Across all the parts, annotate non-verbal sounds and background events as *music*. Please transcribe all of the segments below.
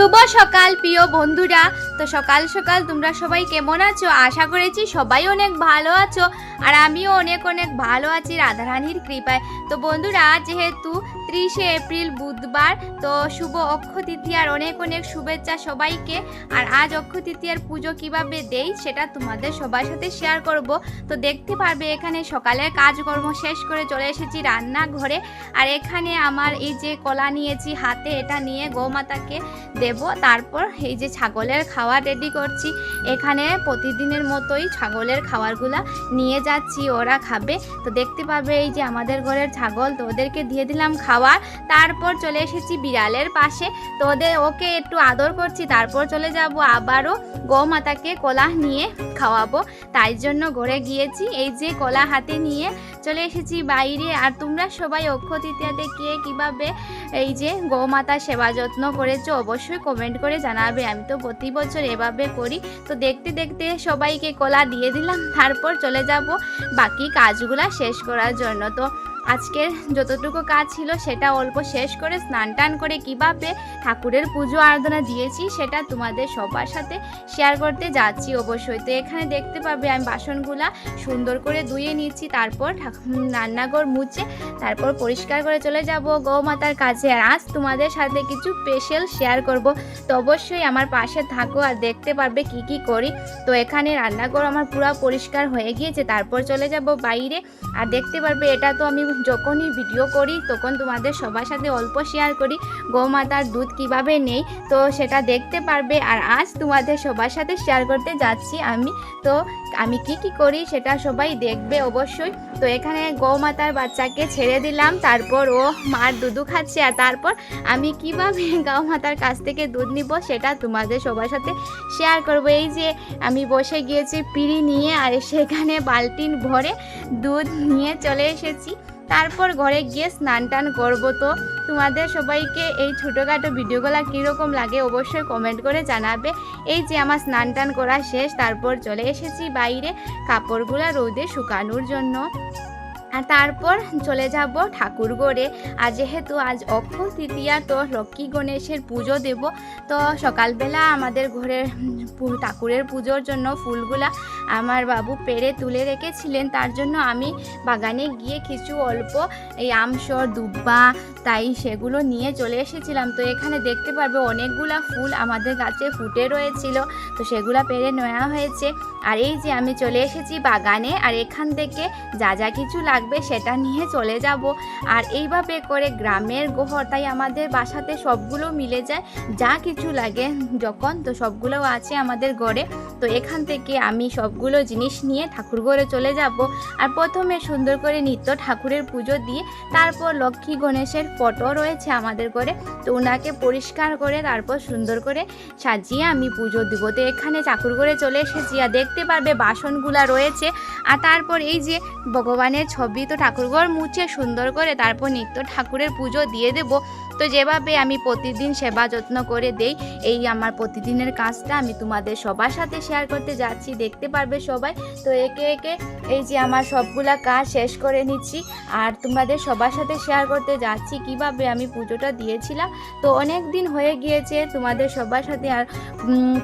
শুভ সকাল প্রিয় বন্ধুরা। তো সকাল সকাল তোমরা সবাই কেমন আছো? আশা করেছি সবাই অনেক ভালো আছো আর আমিও অনেক অনেক ভালো আছি রাধারানীর কৃপায়। তো বন্ধুরা, যেহেতু ত্রিশে এপ্রিল বুধবার, তো শুভ অক্ষ তৃতীয়ার অনেক অনেক শুভেচ্ছা সবাইকে। আর আজ অক্ষ তৃতীয়ার পুজো কীভাবে দেই সেটা তোমাদের সবার সাথে শেয়ার করব। তো দেখতে পারবে, এখানে সকালের কাজকর্ম শেষ করে চলে এসেছি রান্নাঘরে। আর এখানে আমার এই যে কলা নিয়েছি হাতে, এটা নিয়ে গোমাতাকে দেব। তারপর এই যে ছাগলের খাবার রেডি করছি। এখানে প্রতিদিনের মতোই ছাগলের খাবারগুলা নিয়ে যাচ্ছি, ওরা খাবে। তো দেখতে পাবে এই যে আমাদের ঘরের ছাগল, তো ওদেরকে দিয়ে দিলাম খাওয়ার। তারপর চলে এসেছি বিড়ালের পাশে। তো ওদের, ওকে একটু আদর করছি, তারপর চলে যাব আবারও গৌমাতাকে কলা নিয়ে। খাওয়াবো। তাই জন্য ঘরে গিয়েছি, এই যে কলা হাতে নিয়ে চলে এসেছি বাইরে। আর তোমরা সবাই অক্ষ তৃতীয়াতে কে কীভাবে এই যে গৌমাতার সেবা যত্ন করেছ অবশ্যই কমেন্ট করে জানাবে। আমি তো প্রতি বছর এভাবে করি। তো দেখতে দেখতে সবাইকে কলা দিয়ে দিলাম, তারপর চলে যাব বাকি কাজগুলা শেষ করার জন্য। তো আজকের যতটুকু কাজ ছিল সেটা অল্প শেষ করে স্নান টান করে কীভাবে ঠাকুরের পুজো আরাধনা দিয়েছি, সেটা তোমাদের সবার সাথে শেয়ার করতে যাচ্ছি অবশ্যই। তো এখানে দেখতে পাবে আমি বাসনগুলা সুন্দর করে ধুয়ে নিচ্ছি, তারপর রান্নাঘর মুছে তারপর পরিষ্কার করে চলে যাব গৌমাতার কাছে। আর আজ তোমাদের সাথে কিছু স্পেশাল শেয়ার করব। তো অবশ্যই আমার পাশে থাকো আর দেখতে পারবে কি কি করি। তো এখানে রান্নাঘর আমার পুরো পরিষ্কার হয়ে গিয়েছে, তারপর চলে যাব বাইরে। আর দেখতে পারবে এটা তো আমি যখনই ভিডিও করি, তখন তোমাদের সবার সাথে অল্প শেয়ার করি, গৌমাতার দুধ কীভাবে নেই, তো সেটা দেখতে পারবে। আর আজ তোমাদের সবার সাথে শেয়ার করতে যাচ্ছি আমি। তো আমি কি কি করি সেটা সবাই দেখবে অবশ্যই। তো এখানে গৌমাতার বাচ্চাকে ছেড়ে দিলাম, তারপর ও মার দুধু খাচ্ছে। আর তারপর আমি কীভাবে *laughs* গৌমাতার কাছ থেকে দুধ নিব সেটা তোমাদের সবার সাথে শেয়ার করব। এই যে আমি বসে গিয়েছি, পিড়ি নিয়ে, আর সেখানে বালতিন ভরে দুধ নিয়ে চলে এসেছি। তারপর ঘরে গিয়ে স্নান টান করব তো। তোমাদের সবাইকে এই ছোটোখাটো ভিডিওগুলো কীরকম লাগে অবশ্যই কমেন্ট করে জানাবে। এই যে আমার স্নান টান করা শেষ, তারপর চলে এসেছি বাইরে কাপড়গুলো রোদে শুকানোর জন্য। আর তারপর চলে যাব ঠাকুর ঘরে। আর যেহেতু আজ অক্ষ তৃতীয়া তো লক্ষ্মী গণেশের পুজো দেব। তো সকালবেলা আমাদের ঘরের ঠাকুরের পুজোর জন্য ফুলগুলা আমার বাবু পেরে তুলে রেখেছিলেন। তার জন্য আমি বাগানে গিয়ে কিছু অল্প এই আমসর দুব্বা, তাই সেগুলো নিয়ে চলে এসেছিলাম। তো এখানে দেখতে পারবে অনেকগুলা ফুল আমাদের গাছে ফুটে রয়েছিল। তো সেগুলা পেরে নেওয়া হয়েছে। আর এই যে আমি চলে এসেছি বাগানে। আর এখান থেকে যা যা কিছু লাগবে সেটা নিয়ে চলে যাব। আর এইভাবে করে গ্রামের গোহর তাই আমাদের বাসাতে সবগুলো মিলে যায়। যা কিছু লাগে যখন, তো সবগুলো আছে আমাদের ঘরে। তো এখান থেকে আমি সবগুলো জিনিস নিয়ে ঠাকুর ঘরে চলে যাব। আর প্রথমে সুন্দর করে নিত্য ঠাকুরের পুজো দিয়ে তারপর লক্ষ্মী গণেশের ফটো রয়েছে আমাদের ঘরে। তো ওনাকে পরিষ্কার করে তারপর সুন্দর করে সাজিয়ে আমি পুজো দিব। তো এখানে ঠাকুর ঘরে চলে এসেছি। আর দেখতে পারবে বাসনগুলা রয়েছে। আর তারপর এই যে ভগবানের ছবি তো ঠাকুরঘর মুছে সুন্দর করে তারপর নিত্য ঠাকুরের পুজো দিয়ে দেব। তো যেভাবে আমি প্রতিদিন সেবা যত্ন করে দেই, এই আমার প্রতিদিনের কাজটা আমি তোমাদের সবার সাথে শেয়ার করতে যাচ্ছি। দেখতে পারবে সবাই। তো একে একে এই যে আমার সবগুলা কাজ শেষ করে নিচ্ছি আর তোমাদের সবার সাথে শেয়ার করতে যাচ্ছি কীভাবে আমি পুজোটা দিয়েছিলাম। তো অনেক দিন হয়ে গিয়েছে, তোমাদের সবার সাথে আর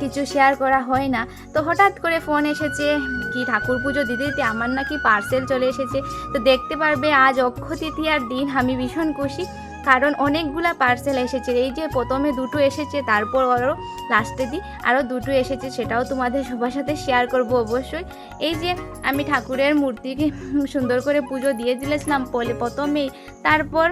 কিছু শেয়ার করা হয় না। তো হঠাৎ করে ফোন এসেছে, কি ঠাকুর পুজো দিতে দিতে আমার নাকি পার্সেল চলে এসেছে। তো দেখতে পারবে আজ অক্ষ তৃতীয়ার দিন, আমি ভীষণ খুশি। কারণ অনেকগুলা পার্সেল এসেছে। এই যে প্রথমে দুটো এসেছে, তারপর আরও লাস্টে দিই আরও দুটো এসেছে, সেটাও তোমাদের সবার সাথে শেয়ার করব অবশ্যই। এই যে আমি ঠাকুরের মূর্তিকে সুন্দর করে পুজো দিয়ে দিলেছিলাম প্রথমেই। তারপর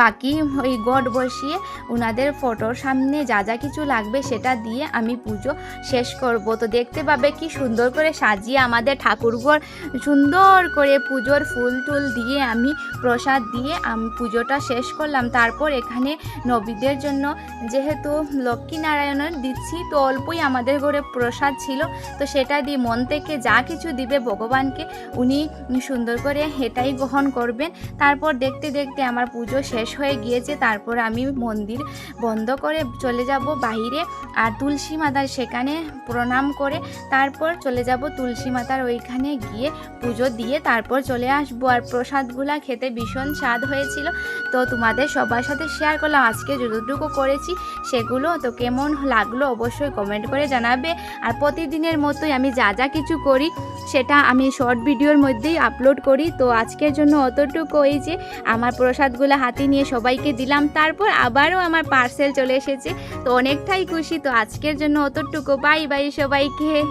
বাকি ওই গড বসিয়ে ওনাদের ফটোর সামনে যা যা কিছু লাগবে সেটা দিয়ে আমি পুজো শেষ করব। তো দেখতে পাবে কি সুন্দর করে সাজিয়ে আমাদের ঠাকুরঘর সুন্দর করে পুজোর ফুল টুল দিয়ে আমি প্রসাদ দিয়ে আমি পুজোটা শেষ করলাম। তারপর এখানে নবীদের জন্য যেহেতু লক্ষ্মীনারায়ণের দিচ্ছি, তো অল্পই আমাদের ঘরে প্রসাদ ছিল। তো সেটা দিয়ে মন থেকে যা কিছু দিবে ভগবানকে উনি সুন্দর করে এটাই গ্রহণ করবেন। তারপর দেখতে দেখতে আমার পুজো শেষ শেষ হয়ে গিয়েছে, তারপর আমি মন্দির বন্ধ করে চলে যাব বাইরে আর তুলসী মাতার সেখানে প্রণাম করে তারপর চলে যাব তুলসী মাতার ওইখানে গিয়ে পুজো দিয়ে তারপর চলে আসব। আর প্রসাদগুলা খেতে ভীষণ স্বাদ হয়েছিল। তো তোমাদের সবার সাথে শেয়ার করলাম, আজকে যতটুকু করেছি সেগুলো তো কেমন লাগল অবশ্যই কমেন্ট করে জানাবে। আর প্রতিদিনের মতোই আমি যা যা কিছু করি সেটা আমি শর্ট ভিডিওর মধ্যেই আপলোড করি। তো আজকের জন্য অতটুকু, এই যে আমার প্রসাদগুলো হাতে নিয়ে সবাইকে দিলাম, তারপর আবারও আমার পার্সেল চলে এসেছে। তো অনেকটাই খুশি, তো আজকের জন্য অতটুকু। বাই বাই সবাইকে।